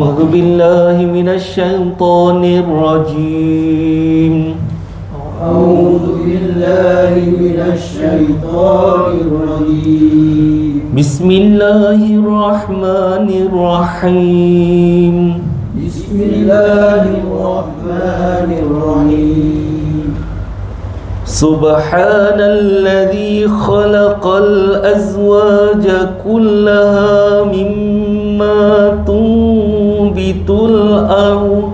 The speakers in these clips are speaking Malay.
أعوذ بالله من الشيطان الرجيم. أعوذ بالله من الشيطان الرجيم. بسم الله الرحمن الرحيم. بسم الله الرحمن الرحيم. سبحان الذي خلق الأزواج الأرض.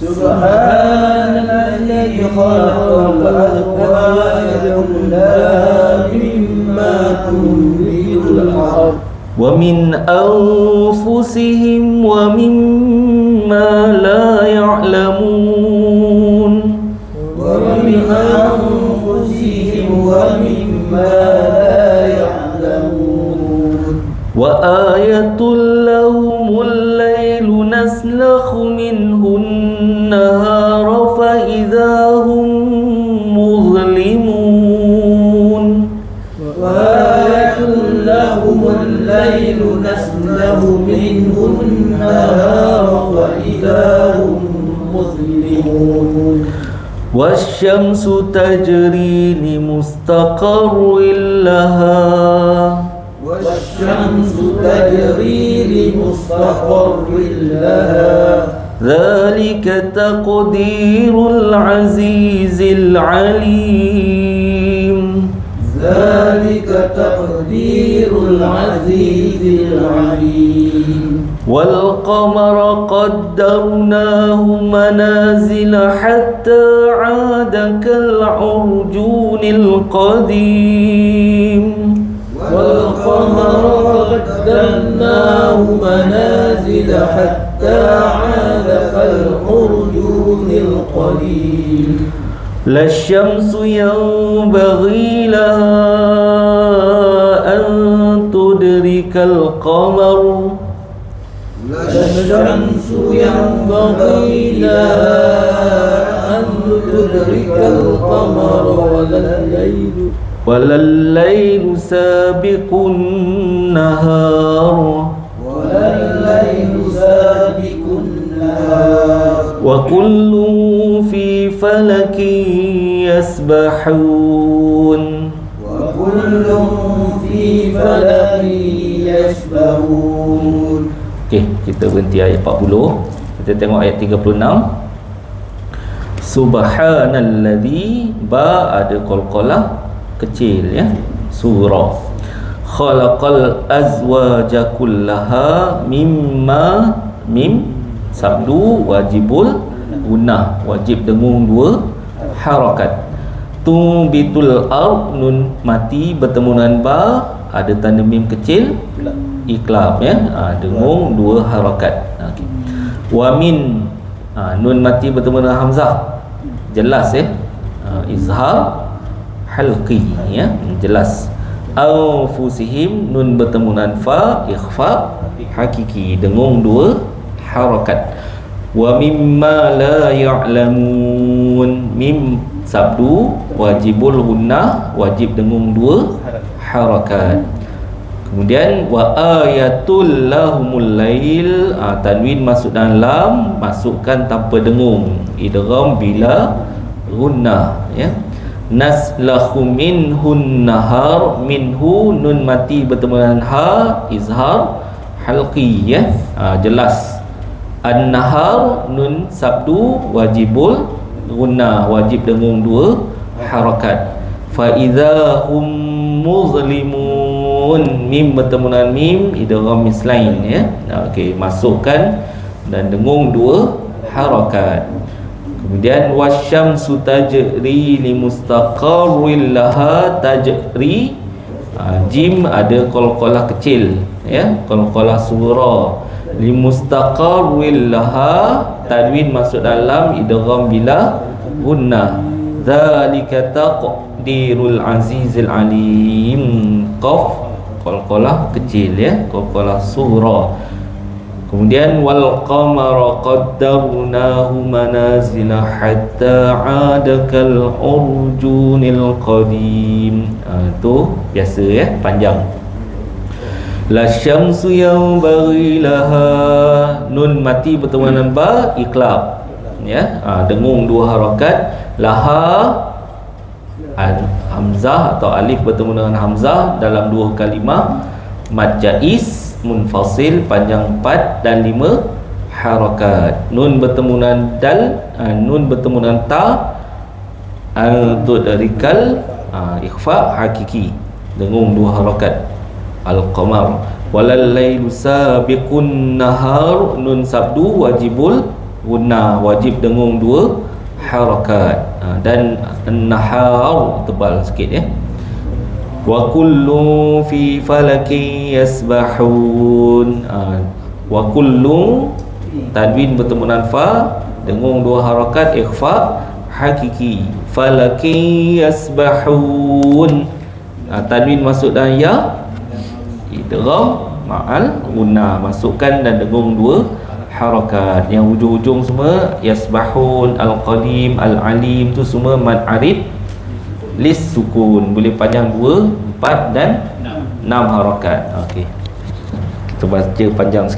سبحان الذي خلق الأزواج كلها مما تنبت الأرض. ومن أنفسهم ومما لا يعلمون. ومن أنفسهم ومما لا يعلمون. وآية لهم منه النهار فإذا هم مظلمون. وآية لهم الليل منه النهار فإذا هم مظلمون. والشمس تجري لمستقر لها. والشمس تجري لمستقر لها. ذلك تقدير العزيز العليم. ذلك تقدير العزيز العليم. والقمر قدرناه منازل حتى عاد كالعرجون القديم. والقمر قدرناه منازل حتى عاد كالعرجون القديم لا الشمس ينبغي لها أن تدرك القمر. لا الشمس ينبغي لها أن تدرك القمر ولا الليل. ولا الليل سابق النهار. وكل في فلك يسبحون وكل في فلك يسبحون Okey, kita berhenti ayat 40. Kita tengok ayat 36. Subhanalladzi ba ada qalqalah kecil ya. Surah. Khalaqal azwaja kullaha mimma mim sabdu wajibul gunah wajib dengung dua harakat. Tumbitul ard nun mati bertemu dengan ba ada tanda mim kecil iklam ya. Ha, dengung dua harakat. Okey. Wa min ha, nun mati bertemu dengan hamzah. Jelas ya. Ha, izhar halqi ya. Jelas. Anfusihim nun bertemu dengan fa ikhfa hakiki. Dengung dua harakat. Wa mimma la ya'lamun. Mim sabdu wajibul gunnah wajib dengung dua harakat. Kemudian wa ayatul lahumul lail. Ha, tanwin masuk dalam lam masukkan tanpa dengung. Idgham bila gunnah ya. Naslahu minhun nahar minhu nun mati bertemu dengan ha izhar halqi ya. Ha, jelas An-Nahar Nun Sabdu Wajibul Guna Wajib dengung dua Harakat. Fa'idha hum muzlimun Mim bertemu dengan mim Idgham mislain ya. Okey Masukkan Dan dengung dua Harakat. Kemudian Wasyamsu tajri Li mustaqarril laha Tajri. Ha, Jim ada kol-kolah kecil Ya. Kol-kolah surah limustaqarril laha tanwin masuk dalam idgham bila gunnah. Zalika taqdirul azizil alim. Qaf qalqalah kecil ya. Qalqalah surah kemudian wal qamara qaddarnahu manazila hatta ada kal urjunil qadim. Ha, tu biasa ya panjang La syamsu yang laha. Nun mati bertemu dengan ba Iqlab Ya? Ha, Dengung dua harakat Laha Hamzah atau alif bertemu dengan Hamzah Dalam dua kalimah. Mad jais Munfasil Panjang 4 dan 5 Harakat Nun bertemu dengan dal ha, Nun bertemu dengan ta. Ha, Untuk rikal ha, Ikhfa hakiki. Dengung dua harakat Al-Qamar. Walal laylu sabiqun nahar Nun sabdu wajibul Guna wajib dengung dua Harakat. Ha, Dan Nahar Tebal sikit ya. Wa kullu fi falaki yasbahun. Ha, Wa kullu Tadwin bertemu dengan fa Dengung dua harakat Ikhfa Hakiki. Falaki yasbahun. Ha, Tadwin masuk dalam ya idgham ma'al guna masukkan dan dengung dua harakat. Yang hujung-hujung semua yasbahun al-qadim al-alim tu semua mad arid lis sukun. Boleh panjang 2 4 dan 6 harakat. Okey. Kita baca panjang